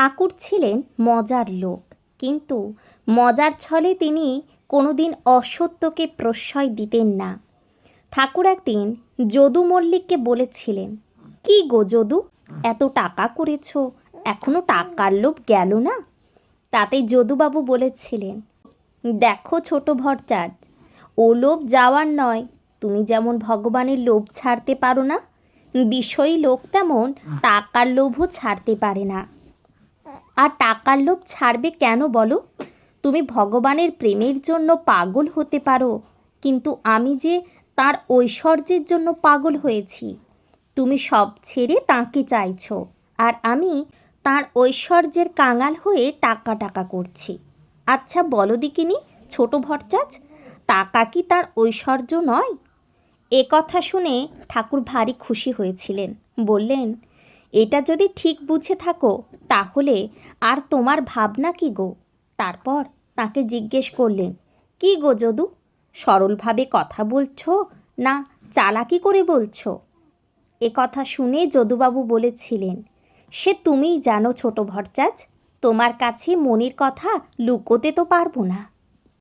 ঠাকুর ছিলেন মজার লোক। কিন্তু মজার ছলে তিনি কোনোদিন অসত্যকে প্রশ্রয় দিতেন না। ঠাকুর একদিন যদু মল্লিককে বলেছিলেন, কি গো যদু, এত টাকা করেছ এখনও টাকার লোভ গেল না? তাতে যদুবাবু বলেছিলেন, দেখো ছোট ভরচাজ, ও লোভ যাওয়ার নয়, তুমি যেমন ভগবানের লোভ ছাড়তে পারো না, বিষয়ী লোক তেমন টাকার লোভও ছাড়তে পারে না। আর টাকার লোভ ছাড়বে কেন বলো? তুমি ভগবানের প্রেমের জন্য পাগল হতে পারো, কিন্তু আমি যে তার ঐশ্বর্যের জন্য পাগল হয়েছি। তুমি সব ছেড়ে তাকে চাইছ, আর আমি তার ঐশ্বর্যের কাঙাল হয়ে টাকা টাকা করছি। আচ্ছা বলো দিকিনি ছোট ভরচাজ টাকা কি তার ঐশ্বর্য নয়? এ কথা শুনে ঠাকুর ভারী খুশি হয়েছিলেন। বললেন এটা যদি ঠিক বুঝে থাকো, তাহলে আর তোমার ভাবনা কি গো? তারপর তাকে জিজ্ঞেস করলেন, কি গো যদু? সরলভাবে কথা বলছো না চালাকি করে বলছো? এ কথা শুনে যদুবাবু বলেছিলেন, সে তুমিই জানো ছোট ভরচাজ তোমার কাছে মনির কথা লুকোতে তো পারব না।